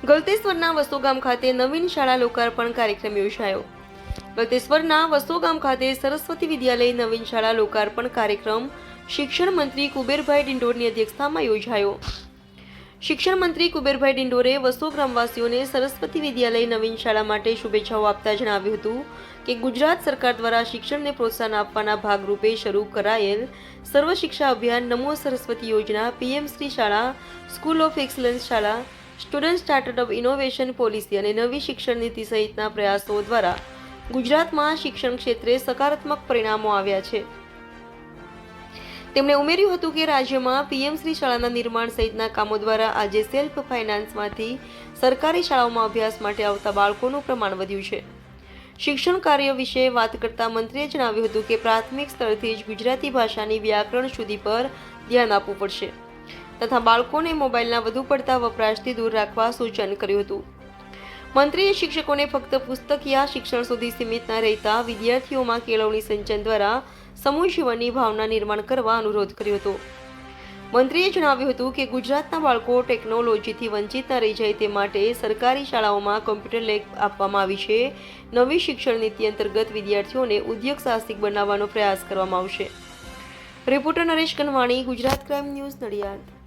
ગલતેશ્વરના વસોગામ ખાતે નવીન શાળા લોકાર્પણ કાર્યક્રમ યોજાયો. ગલતેશ્વરના વસોગામ ખાતે સરસ્વતી વિદ્યાલય નવીન શાળા લોકાર્પણ કાર્યક્રમ શિક્ષણ મંત્રી કુબેરભાઈ ડિંડોરની અધ્યક્ષતામાં યોજાયો. શિક્ષણ મંત્રી કુબેરભાઈ ડિંડોરે વસો ગ્રામવાસીઓને સરસ્વતી વિદ્યાલય નવીન શાળા માટે શુભેચ્છાઓ આપતા જણાવ્યું હતું કે ગુજરાત સરકાર દ્વારા શિક્ષણને પ્રોત્સાહન આપવાના ભાગરૂપે શરૂ કરાયેલ સર્વ શિક્ષા અભિયાન નમો સરસ્વતી યોજના પીએમ શ્રી શાળા, સ્કૂલ ઓફ એક્સલન્સ શાળા સ્ટુડન્ટ સ્ટાર્ટઅપ ઇનોવેશન પોલિસી અને નવી શિક્ષણ નીતિ સહિતના પ્રયાસો દ્વારા ગુજરાતમાં શિક્ષણ ક્ષેત્રે સકારાત્મક પરિણામો આવ્યા છે. તેમણે ઉમેર્યું હતું કે રાજ્યમાં પીએમશ્રી શાળાના નિર્માણ સહિતના કામો દ્વારા આજે સેલ્ફ ફાઇનાન્સમાંથી સરકારી શાળાઓમાં અભ્યાસ માટે આવતા બાળકોનું પ્રમાણ વધ્યું છે. શિક્ષણ કાર્ય વિશે વાત કરતા મંત્રીએ જણાવ્યું હતું કે પ્રાથમિક સ્તરથી જ ગુજરાતી ભાષાની વ્યાકરણ સુધી પર ધ્યાન આપવું પડશે. તથા બાળકોને મોબાઈલના વધુ પડતા વપરાશથી દૂર રાખવા સૂચન કર્યું હતું. મંત્રીએ શિક્ષકોને ફક્ત પુસ્તકીય શિક્ષણ સુધી સીમિત ન રહેતા વિદ્યાર્થીઓમાં કેળવણી સિંચન દ્વારા સમૂહ જીવનની ભાવના નિર્માણ કરવા અનુરોધ કર્યો હતો. મંત્રીએ જણાવ્યું હતું કે ગુજરાતના બાળકો ટેકનોલોજીથી વંચિત ન રહી જાય તે માટે સરકારી શાળાઓમાં કોમ્પ્યુટર લેબ આપવામાં આવી છે. નવી શિક્ષણ નીતિ અંતર્ગત વિદ્યાર્થીઓને ઉદ્યોગ સાહસિક બનાવવાનો પ્રયાસ કરવામાં આવશે. Reporter Naresh Kanvani, Gujarat crime news Nadiad.